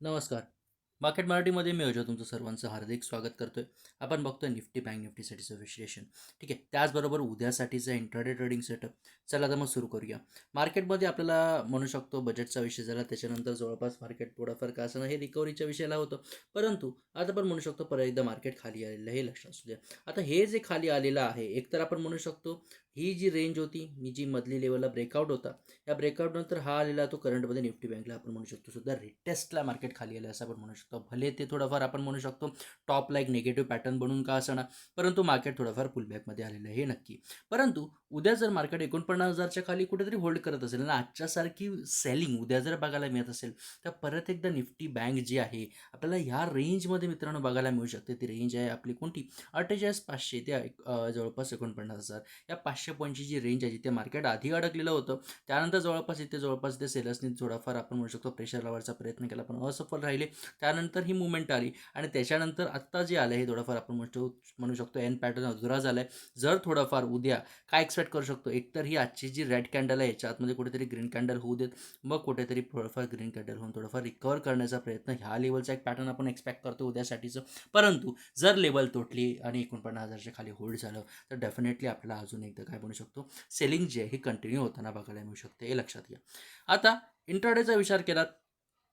नमस्कार. मार्केट मराठीमध्ये मी अजय तुमचं सर्वांचं हार्दिक स्वागत करतोय. आपण बघतोय निफ्टी बँक निफ्टीसाठीचं विश्लेषण. ठीक आहे त्याचबरोबर उद्यासाठीचं इंट्राडे ट्रेडिंग सेटअप चला तर मग सुरू करूया. मार्केटमध्ये आपल्याला म्हणू शकतो बजेटचा विषय झाला त्याच्यानंतर जवळपास मार्केट थोडाफार का असं हे रिकव्हरीच्या विषयाला होतं. परंतु आता पण म्हणू शकतो परत एकदा मार्केट खाली आलेलं हे लक्षात असू द्या. आता हे जे खाली आलेलं आहे एकतर आपण म्हणू शकतो ही जी रेंज होती मी जी मधली लेवलला ब्रेकआउट होता या ब्रेकआउटनंतर हा आलेला तो करंटमध्ये निफ्टी बँकला आपण म्हणू शकतो सुद्धा रिटेस्टला मार्केट खाली आलं असं आपण म्हणू शकतो. भले ते थोडंफार आपण म्हणू शकतो टॉपला एक निगेटिव्ह पॅटर्न बनून का असणार परंतु मार्केट थोडंफार पुलबॅकमध्ये आलेलं आहे हे नक्की. परंतु उद्या जर मार्केट एकोणपन्नास हजारच्या खाली कुठेतरी होल्ड करत असेल आणि आजच्यासारखी सेलिंग उद्या जर बघायला मिळत असेल तर परत एकदा निफ्टी बँक जी आहे आपल्याला ह्या रेंजमध्ये मित्रांनो बघायला मिळू शकते. ती रेंज आहे आपली कोणती? अठ्ठेचाळीस पाचशे ते जवळपास एकोणपन्नास हजार. या पाचशे पॉईंटची जी रेंज आहे जिथे मार्केट आधी अडकलेलं होतं त्यानंतर जवळपास इथे जवळपास इथे सेलर्सनी थोडाफार आपण म्हणू शकतो प्रेशर लावायचा प्रयत्न केला पण असफल राहिले. त्यानंतर ही मुवमेंट आली. आणि त्याच्यानंतर आत्ता जे आलं हे थोडंफार आपण म्हणतो म्हणू शकतो एन पॅटर्न अधुरा झाला आहे जर थोडंफार उद्या काय एक्सपेक्ट करू शकतो? एकतर ही आजची जी रेड कॅन्डल आहे याच्या आतमध्ये कुठेतरी ग्रीन कॅन्डल होऊ देत. मग कुठेतरी थोडंफार ग्रीन कॅन्डल होऊन थोडंफार रिकवर करण्याचा प्रयत्न. ह्या लेवलचा एक पॅटर्न आपण एक्सपेक्ट करतो उद्यासाठीचं. परंतु जर लेवल तुटली आणि एकोणपन्नास हजारच्या खाली होल्ड झालं तर डेफिनेटली आपल्याला अजून एकदा काय म्हणू शकतो? सेलिंग जे आहे हे कंटिन्यू होताना बघायला मिळू शकते. हे लक्षात घ्या. आता इंट्राडेचा विचार केला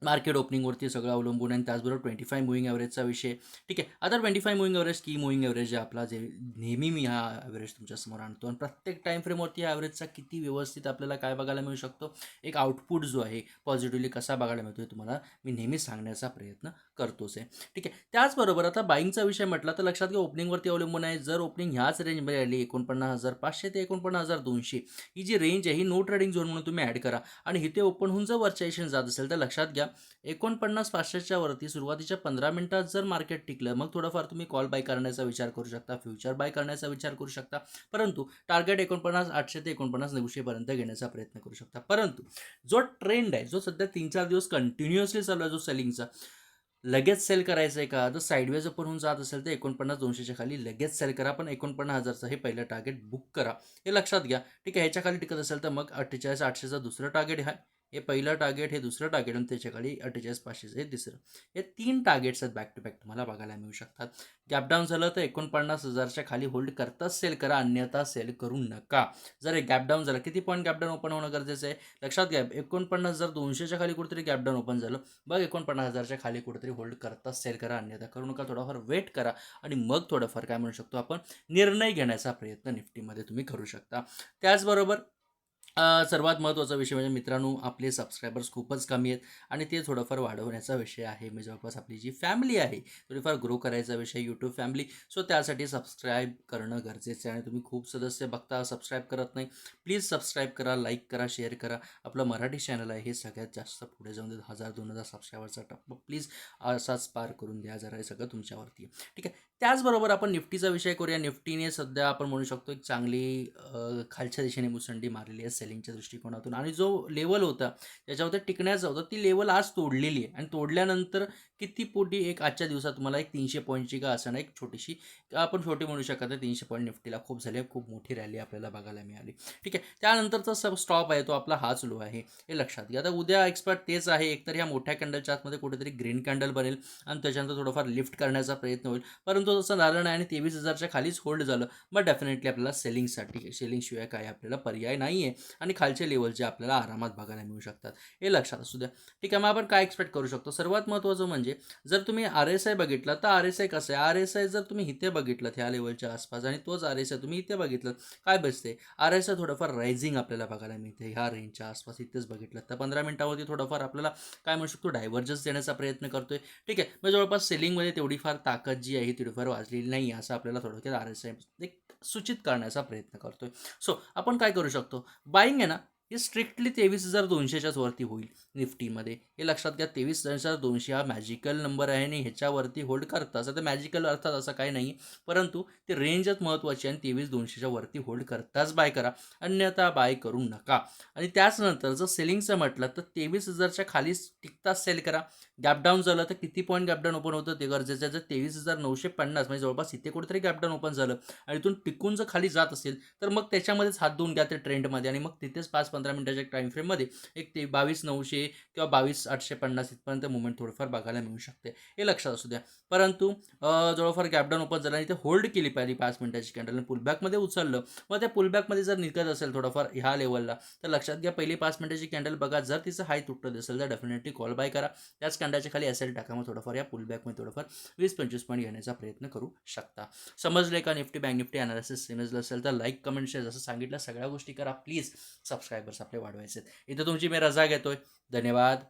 मार्केट ओपनिंगवरती सगळं अवलंबून आणि त्याचबरोबर ट्वेंटी फाय मुव्हिंग ॲव्हरेजचा विषय ठीक आहे आता ट्वेंटी फाय मुव्हिंग ॲव्हरेज की मुव्हिंग ॲव्हरेज जे आपला जे नेहमी मी हा ॲव्हरेज तुमच्यासमोर आणतो. आणि प्रत्येक टाईम फ्रेमवरती या ॲव्हरेजचा किती व्यवस्थित आपल्याला काय बघायला मिळू शकतो? एक आउटपुट जो आहे पॉझिटिव्हली कसा बघायला मिळतो हे तुम्हाला मी नेहमी सांगण्याचा प्रयत्न करतोच आहे. ठीक आहे त्याचबरोबर आता बाईंगचा विषय म्हटला तर लक्षात घ्या ओपनिंगवरती अवलंबून आहे. जर ओपनिंग ह्याच रेंजमध्ये आली एकोणपन्नास हजार पाचशे ते एकोणपन्नास हजार दोनशे ही जी रेंज आहे ही नो ट्रेडिंग झोन म्हणून तुम्ही ॲड करा. आणि इथे ओपन होऊन जर वरच्या जात असेल तर लक्षात घ्या एकोणपन्नास पाचशेच्या वरती सुरुवातीच्या पंधरा मिनिटात जर मार्केट टिकलं मग थोडंफार तुम्ही कॉल बाय करण्याचा विचार करू शकता फ्युचर बाय करण्याचा विचार करू शकता. परंतु टार्गेट एकोणपन्नास आठशे ते एकोणपन्नास नऊशेपर्यंत घेण्याचा प्रयत्न करू शकता. परंतु जो ट्रेंड आहे जो सध्या तीन चार दिवस कंटिन्युअसली चालू आहे जो सेलिंगचा लगेच सेल करायचं आहे का? जर साईडवेज ओपन होऊन जात असेल तर एकोणपन्नास दोनशेच्या खाली लगेच सेल करा पण एकोणपन्नास हजारचं हे पहिलं टार्गेट बुक करा. हे लक्षात घ्या. ठीक आहे ह्याच्या खाली टिकत असेल तर मग अठ्ठेचाळीस आठशेचा दुसरं टार्गेट आहे. हे पहिलं टार्गेट हे दुसरं टार्गेट आणि त्याच्याखाली अठ्ठेचाळीस पाचशेचं हे तिसरं. हे तीन टार्गेट्स आहेत बॅक टू बॅक तुम्हाला बघायला मिळू शकतात. गॅप डाऊन झालं तर एकोणपन्नास हजारच्या खाली होल्ड करताच सेल करा अन्यथा सेल करू नका. जर हे गॅप डाऊन झालं किती पॉईंट गॅपडाऊन ओपन होणं गरजेचं आहे? लक्षात घ्या एकोणपन्नास हजार दोनशेच्या खाली कुठेतरी गॅपडाऊन ओपन झालं बघ एकोणपन्नास हजारच्या खाली कुठेतरी होल्ड करताच सेल करा अन्यथा करू नका. थोडाफार वेट करा आणि मग थोडंफार काय म्हणू शकतो आपण? निर्णय घेण्याचा प्रयत्न निफ्टीमध्ये तुम्ही करू शकता. त्याचबरोबर सर्वात महत्त्वाचा विषय म्हणजे मित्रांनो आपले सबस्क्रायबर्स खूपच कमी आहेत आणि ते थोडंफार वाढवण्याचा विषय आहे. म्हणजे जवळपास आपली जी फॅमिली आहे थोडीफार ग्रो करायचा विषय यूट्यूब फॅमिली सो त्यासाठी सबस्क्राईब करणं गरजेचं आहे आणि तुम्ही खूप सदस्य बघता सबस्क्राईब करत नाही प्लीज सबस्क्राईब करा लाईक करा शेअर करा. आपलं मराठी चॅनल आहे हे सगळ्यात जास्त पुढे जाऊन देत हजार दोन हजार सबस्क्रायबरचा टप्पा. प्लीज असाच पार करून द्या जरा हे सगळं तुमच्यावरती आहे. ठीक आहे? त्याचबरोबर आपण निफ्टीचा विषय करूया. निफ्टीने सध्या आपण म्हणू शकतो एक चांगली खालच्या दिशेने मुसंडी मारलेली असेल सेलिंगच्या दृष्टिकोनातून. आणि जो लेवल होता त्याच्यावरती टिकण्याचा होता ती लेवल आज तोडलेली आहे. आणि तोडल्यानंतर किती पोटी एक आजच्या दिवसात तुम्हाला एक तीनशे पॉईंटची का असणार एक छोटीशी आपण छोटी म्हणू शकत आहे तीनशे पॉईंट निफ्टीला खूप झाली खूप मोठी रॅली आपल्याला बघायला मिळाली. ठीक आहे त्यानंतरचा सब स्टॉप आहे तो आपला हाच लो आहे हे लक्षात घ्या. आता उद्या एक्सपर्ट तेच आहे एकतर ह्या मोठ्या कॅन्डलच्या आतमध्ये कुठेतरी ग्रीन कॅन्डल बनेल आणि त्याच्यानंतर थोडंफार लिफ्ट करण्याचा प्रयत्न होईल. परंतु तसं झालं नाही आणि तेवीस हजारच्या खालीच होल्ड झालं मग डेफिनेटली आपल्याला सेलिंगसाठी सेलिंगशिवाय काय आपल्याला पर्याय नाही आहे आणि खालचे लेवलचे आपल्याला आरामात बघायला मिळू शकतात. हे लक्षात असू द्या. ठीक आहे मग आपण काय एक्सपेक्ट करू शकतो? सर्वात महत्त्वाचं म्हणजे जर तुम्ही आर एस आय बघितलं तर आर एस आय कसं आहे? आर एस आय जर तुम्ही इथे बघितलं ह्या लेवलच्या आसपास आणि तोच आर एस आय तुम्ही इथे बघितलं काय बसते? आर एस आय थोडंफार रायझिंग आपल्याला बघायला मिळते. ह्या रेंजच्या आसपास इथेच बघितलं तर पंधरा मिनिटावरती थोडंफार आपल्याला काय म्हणू शकतो? डायव्हर्जन्स देण्याचा प्रयत्न करतोय. ठीक आहे मग जवळपास सेलिंगमध्ये तेवढी फार ताकद जी आहे तेवढी फार वाजलेली नाही असं आपल्याला थोडक्यात आर एस आय एक सूचित करण्याचा प्रयत्न करतोय. सो आपण काय करू शकतो? बाईंग आहे ना हे स्ट्रिक्टली तेवीस हजार दोनशेच्याच वरती होईल निफ्टीमध्ये. हे लक्षात घ्या तेवीस हजार दोनशे हा मॅजिकल नंबर आहे आणि ह्याच्यावरती होल्ड करता असं तर मॅजिकल अर्थात असं काही नाही. परंतु ते रेंजच महत्त्वाची आणि तेवीस दोनशेच्या वरती होल्ड करताच बाय करा. अन्यथा बाय करू नका. आणि त्याचनंतर जर सेलिंगचं म्हटलं तर तेवीस हजारच्या खाली टिकताच सेल करा. गॅपडाऊन झालं तर किती पॉईंट गॅपडाऊन ओपन होतं ते गरजेचं जर तेवीस हजार नऊशे पन्नास म्हणजे जवळपास इथे कुठेतरी गॅपडाऊन ओपन झालं आणि इथून टिकून जर खाली जात असेल तर मग त्याच्यामध्येच हात धुवून घ्या ते ट्रेंडमध्ये आणि मग तिथेच पाच पंधरा मिनिटाच्या टाईम फ्रेममध्ये एक ते बावीस नऊशे किंवा बावीस आठशे पन्नास इथपर्यंत मुवमेंट थोडंफार बघायला मिळू शकते. हे लक्षात असू द्या. परंतु जवळफार गॅपडाऊन ओपन झाला आणि ते होल्ड केली पाहिजे पाच मिनिटाची कॅन्डल पुलबॅकमध्ये उचललं. मग त्या पुलबॅकमध्ये जर निघत असेल थोडंफार ह्या लेवलला तर लक्षात घ्या पहिली पाच मिनिटाची कॅन्डल बघा. जर तिचं हाय तुटत असेल तर डेफिनेटली कॉल बाय करा. त्याच कॅन्डलच्या खाली असेल टाका मग थोडंफार या पुलबॅकमध्ये थोडंफार वीस पंचवीस पॉईंट घेण्याचा प्रयत्न करू शकता. समजले का निफ्टी बँक निफ्टी अनालिसिस समजलं असेल तर लाईक कमेंट शेअर जसं सांगितलं सगळ्या गोष्टी करा. प्लीज सबस्क्रायबर्स आपले वाढवायचे आहेत इथं तुमची मी रजा घेतोय. धन्यवाद.